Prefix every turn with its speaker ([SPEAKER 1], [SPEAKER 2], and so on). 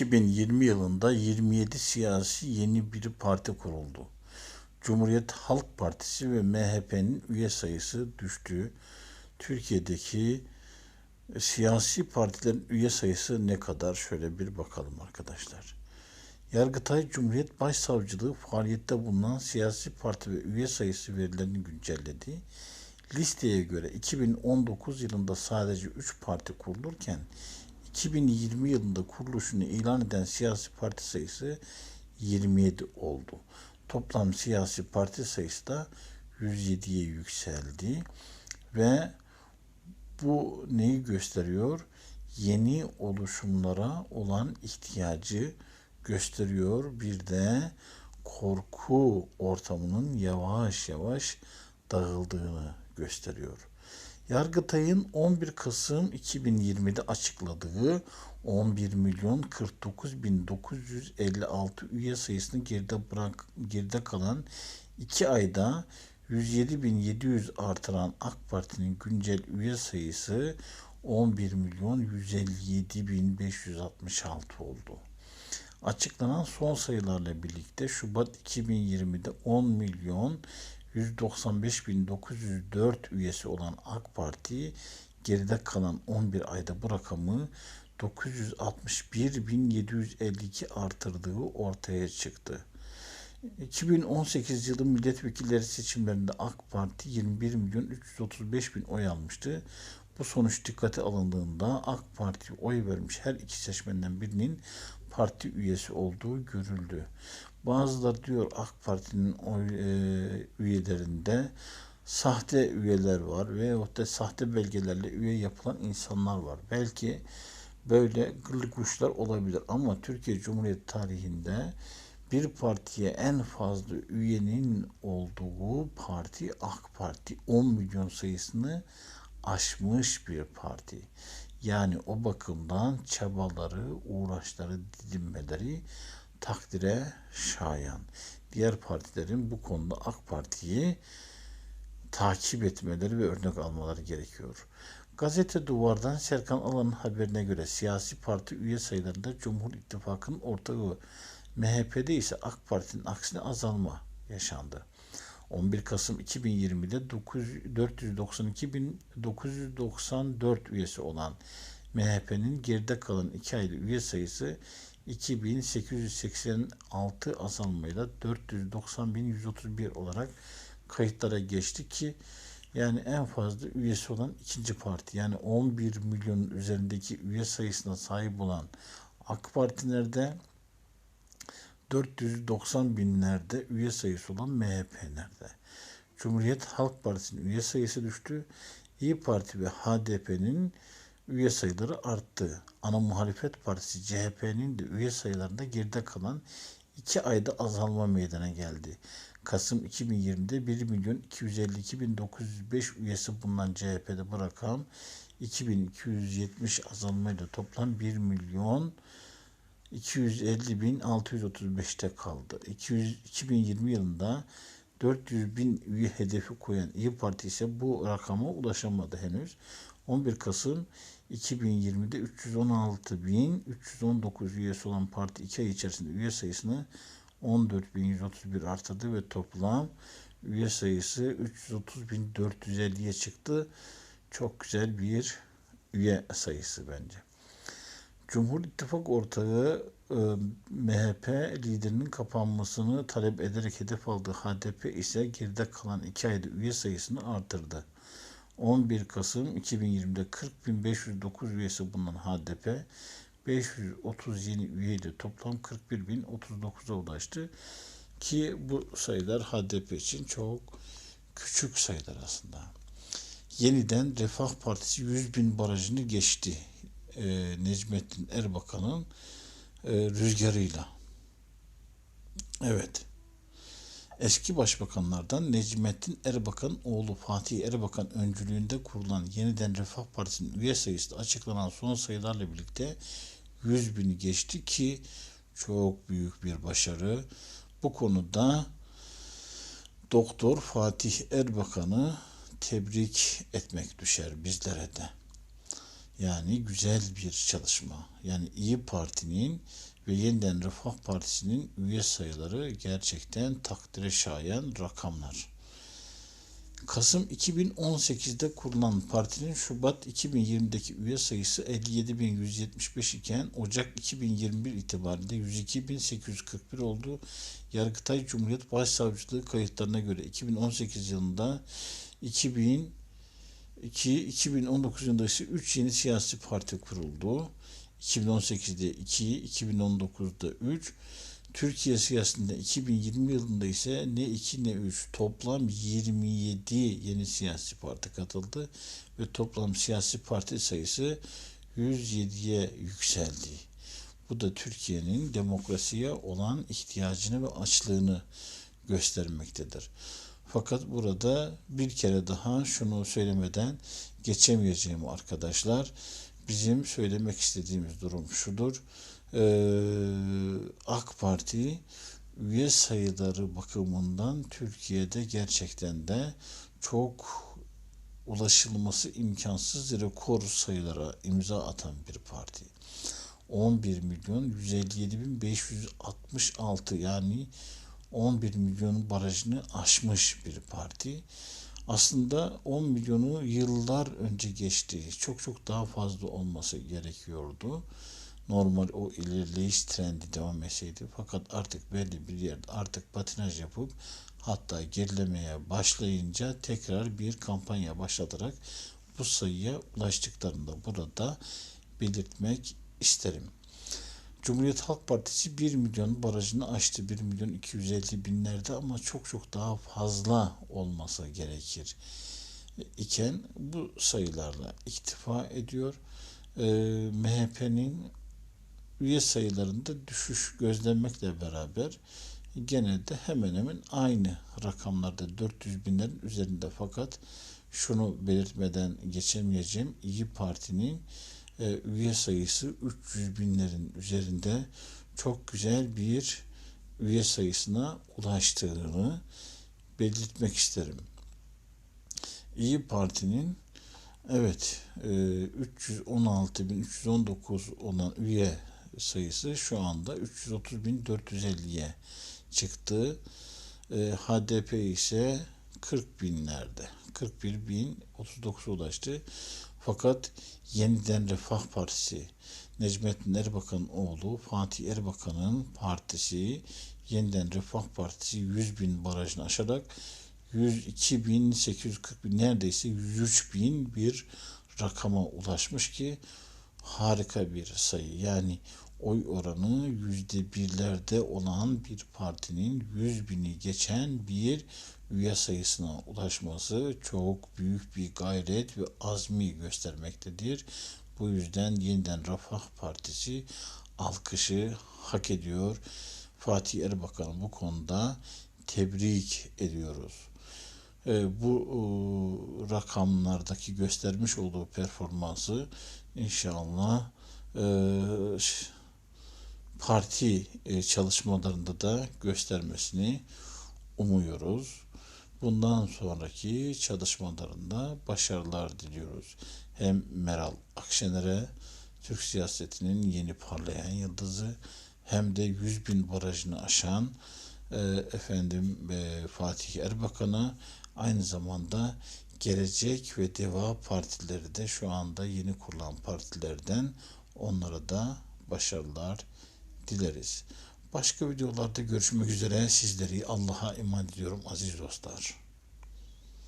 [SPEAKER 1] 2020 yılında 27 siyasi yeni bir parti kuruldu. Cumhuriyet Halk Partisi ve MHP'nin üye sayısı düştü. Türkiye'deki siyasi partilerin üye sayısı ne kadar? Şöyle bir bakalım arkadaşlar. Yargıtay Cumhuriyet Başsavcılığı faaliyette bulunan siyasi parti ve üye sayısı verilerini güncelledi. Listeye göre 2019 yılında sadece 3 parti kurulurken 2020 yılında kuruluşunu ilan eden siyasi parti sayısı 27 oldu. Toplam siyasi parti sayısı da 107'ye yükseldi ve bu neyi gösteriyor? Yeni oluşumlara olan ihtiyacı gösteriyor. Bir de korku ortamının yavaş yavaş dağıldığını gösteriyor. Yargıtay'ın 11 Kasım 2020'de açıkladığı 11 milyon 49 bin 956 üye sayısını geride bırak geride kalan 2 ayda 107.700 artıran AK Parti'nin güncel üye sayısı 11 milyon 157.566 oldu. Açıklanan son sayılarla birlikte Şubat 2020'de 10 milyon 195.904 üyesi olan AK Parti geride kalan 11 ayda bu rakamı 961.752 artırdığı ortaya çıktı. 2018 yılı milletvekilleri seçimlerinde AK Parti 21 milyon 335 bin oy almıştı. Bu sonuç dikkate alındığında AK Parti oy vermiş her iki seçmenden birinin parti üyesi olduğu görüldü. Bazıları diyor AK Parti'nin oy e, üyelerinde sahte üyeler var veyahut da sahte belgelerle üye yapılan insanlar var. Belki böyle gırlıkuşlar olabilir ama Türkiye Cumhuriyeti tarihinde bir partiye en fazla üyenin olduğu parti AK Parti 10 milyon sayısını aşmış bir parti. Yani o bakımdan çabaları, uğraşları, didinmeleri takdire şayan. Diğer partilerin bu konuda AK Parti'yi takip etmeleri ve örnek almaları gerekiyor. Gazete Duvar'dan Serkan Alan'ın haberine göre siyasi parti üye sayılarında Cumhur İttifakı'nın ortağı MHP'de ise AK Parti'nin aksine azalma yaşandı. 11 Kasım 2020'de 492.994 üyesi olan MHP'nin geride kalan 2 ayda üye sayısı 2886 azalmayla 490.131 olarak kayıtlara geçti ki yani en fazla üyesi olan ikinci parti yani 11 milyonun üzerindeki üye sayısına sahip olan AK Parti nerede? 490 binlerde üye sayısı olan MHP nerede? Cumhuriyet Halk Partisi'nin üye sayısı düştü. İyi Parti ve HDP'nin üye sayıları arttı. Ana muhalefet partisi CHP'nin de üye sayılarında geride kalan 2 ayda azalma meydana geldi. Kasım 2020'de 1 milyon 252 bin 905 üyesi bulunan CHP'de bu rakam 2270 azalmayla toplam 1 milyon 250 bin 635'te kaldı. 200, 2020 yılında 400 bin üye hedefi koyan İyi Parti ise bu rakama ulaşamadı henüz. 11 Kasım 2020'de 316 bin 319 üyesi olan parti 2 ay içerisinde üye sayısını 14.131 arttırdı ve toplam üye sayısı 330.450'ye çıktı. Çok güzel bir üye sayısı bence. Cumhur İttifak ortağı e, MHP liderinin kapanmasını talep ederek hedef aldığı HDP ise geride kalan 2 ayda üye sayısını artırdı. 11 Kasım 2020'de 40.509 üyesi bulunan HDP 530 yeni üyeyle toplam 41.039'a ulaştı. Ki bu sayılar HDP için çok küçük sayılar aslında. Yeniden Refah Partisi 100 bin barajını geçti. Ee, Necmettin Erbakan'ın e, rüzgarıyla. Evet. Eski başbakanlardan Necmettin Erbakan oğlu Fatih Erbakan öncülüğünde kurulan Yeniden Refah Partisi'nin üye sayısı açıklanan son sayılarla birlikte 100 bini geçti ki çok büyük bir başarı. Bu konuda Doktor Fatih Erbakan'ı tebrik etmek düşer bizlere de. Yani güzel bir çalışma. Yani İyi Parti'nin ve Yeniden Refah Partisi'nin üye sayıları gerçekten takdire şayan rakamlar. Kasım 2018'de kurulan partinin Şubat 2020'deki üye sayısı 57.175 iken Ocak 2021 itibariyle 102.841 oldu. Yargıtay Cumhuriyet Başsavcılığı kayıtlarına göre 2018 yılında 2000 2 2019 yılında ise 3 yeni siyasi parti kuruldu. 2018'de 2, 2019'da 3, Türkiye siyasetinde 2020 yılında ise ne 2 ne 3 toplam 27 yeni siyasi parti katıldı ve toplam siyasi parti sayısı 107'ye yükseldi. Bu da Türkiye'nin demokrasiye olan ihtiyacını ve açlığını göstermektedir. Fakat burada bir kere daha şunu söylemeden geçemeyeceğim arkadaşlar. Bizim söylemek istediğimiz durum şudur. Ee, AK Parti üye sayıları bakımından Türkiye'de gerçekten de çok ulaşılması imkansız rekor sayılara imza atan bir parti. 11 milyon 157 bin 566 yani 11 milyon barajını aşmış bir parti. Aslında 10 milyonu yıllar önce geçti. Çok çok daha fazla olması gerekiyordu. Normal o ilerleyiş trendi devam etseydi. Fakat artık belli bir yerde artık patinaj yapıp hatta gerilemeye başlayınca tekrar bir kampanya başlatarak bu sayıya ulaştıklarını da burada belirtmek isterim. Cumhuriyet Halk Partisi 1 milyon barajını aştı. 1 milyon 250 binlerde ama çok çok daha fazla olması gerekir iken bu sayılarla iktifa ediyor. Ee, MHP'nin üye sayılarında düşüş gözlenmekle beraber gene de hemen hemen aynı rakamlarda 400 binlerin üzerinde fakat şunu belirtmeden geçemeyeceğim İyi Parti'nin e, üye sayısı 300 binlerin üzerinde çok güzel bir üye sayısına ulaştığını belirtmek isterim. İyi Parti'nin evet 316.319 e, olan üye sayısı şu anda 330.450'ye çıktı. HDP ise 40 binlerde. 41 bin 39 ulaştı. Fakat yeniden Refah Partisi Necmettin Erbakan'ın oğlu Fatih Erbakan'ın partisi yeniden Refah Partisi 100 bin barajını aşarak 102 bin 840 bin neredeyse 103 bin bir rakama ulaşmış ki harika bir sayı. Yani oy oranı yüzde birlerde olan bir partinin yüz bini geçen bir üye sayısına ulaşması çok büyük bir gayret ve azmi göstermektedir. Bu yüzden yeniden Refah Partisi alkışı hak ediyor. Fatih Erbakan bu konuda tebrik ediyoruz. E, bu e, rakamlardaki göstermiş olduğu performansı inşallah e, parti e, çalışmalarında da göstermesini umuyoruz. Bundan sonraki çalışmalarında başarılar diliyoruz. Hem Meral Akşener'e Türk siyasetinin yeni parlayan yıldızı hem de 100 bin barajını aşan e, efendim e, Fatih Erbakan'a aynı zamanda Gelecek ve Deva partileri de şu anda yeni kurulan partilerden onlara da başarılar dileriz. Başka videolarda görüşmek üzere. Sizleri Allah'a emanet ediyorum aziz dostlar.